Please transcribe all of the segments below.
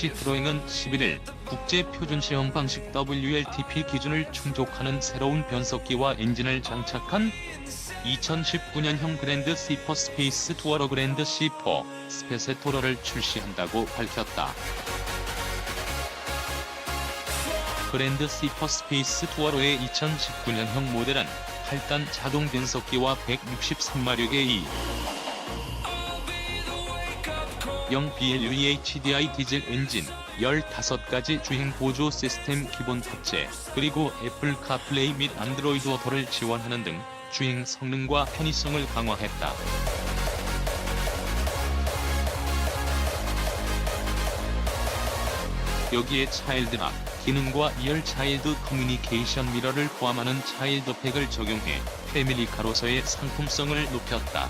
시트로잉은 11일 국제 표준 시험 방식 WLTP 기준을 충족하는 새로운 변속기와 엔진을 장착한 2019년형 그랜드 시퍼 스페이스 투어러 그랜드 시퍼 스페세토러를 출시한다고 밝혔다. 그랜드 시퍼 스페이스 투어러의 2019년형 모델은 8단 자동 변속기와 163마력의 2 0 BLUEHDI 디젤 엔진, 15가지 주행 보조 시스템 기본 탑재, 그리고 애플 카플레이 및 안드로이드 오토를 지원하는 등 주행 성능과 편의성을 강화했다. 여기에 차일드락, 기능과 이열 차일드 커뮤니케이션 미러를 포함하는 차일드팩을 적용해 패밀리카로서의 상품성을 높였다.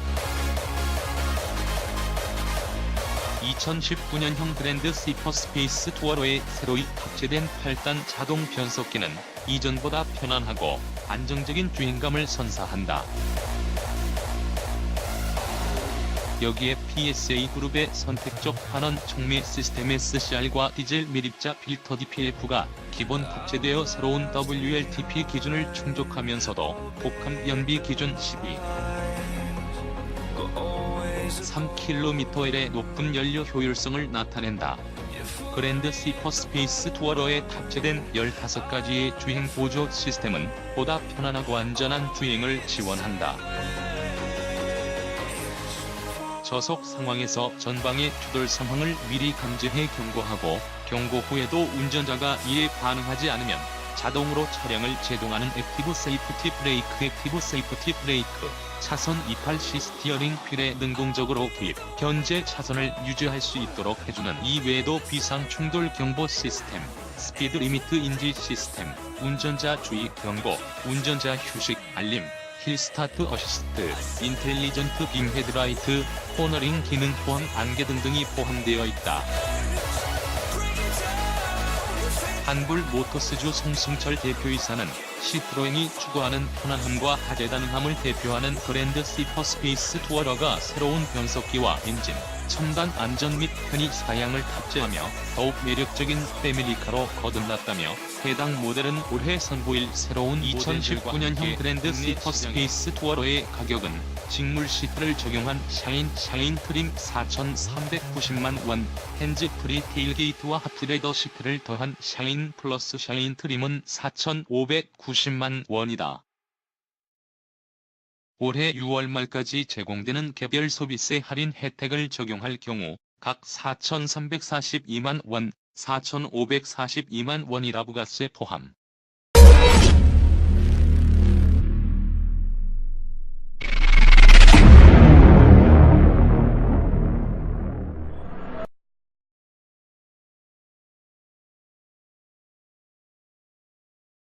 2019년형 그랜드 시퍼 스페이스 투어로에 새로이 탑재된 8단 자동 변속기는 이전보다 편안하고 안정적인 주행감을 선사한다. 여기에 PSA 그룹의 선택적 환원 촉매 시스템 SCR과 디젤 밀입자 필터 DPF가 기본 탑재되어 새로운 WLTP 기준을 충족하면서도 복합 연비 기준 12. 3km의 높은 연료 효율성을 나타낸다. 그랜드 시퍼 스페이스 투어러에 탑재된 15가지의 주행 보조 시스템은 보다 편안하고 안전한 주행을 지원한다. 저속 상황에서 전방의 추돌 상황을 미리 감지해 경고하고 경고 후에도 운전자가 이에 반응하지 않으면 자동으로 차량을 제동하는 액티브 세이프티 브레이크 액티브 세이프티 브레이크 차선 이탈 시 스티어링 휠에 능동적으로 투입 현재 차선을 유지할 수 있도록 해주는 이외에도 비상 충돌 경보 시스템 스피드 리미트 인지 시스템 운전자 주의 경고 운전자 휴식 알림 힐 스타트 어시스트 인텔리전트 빔 헤드라이트 코너링 기능 포함 안개 등등이 포함되어 있다. 한불 모터스주 송승철 대표이사는 시트로잉이 추구하는 편안함과 하대다능함을 대표하는 그랜드 시퍼 스페이스 투어러가 새로운 변속기와 엔진, 첨단 안전 및 편의 사양을 탑재하며 더욱 매력적인 패밀리카로 거듭났다며 해당 모델은 올해 선보일 새로운 2019년형 그랜드 시퍼 스페이스 투어러의 가격은 직물 시트를 적용한 샤인 샤인 트림 4,390만 원, 핸즈 프리 테일게이트와 하프레더 시트를 더한 샤인 플러스 샤인 트림은 4,590만 원이다. 올해 6월 말까지 제공되는 개별 소비세 할인 혜택을 적용할 경우 각 4,342만 원, 4,542만 원이라 부가세 포함.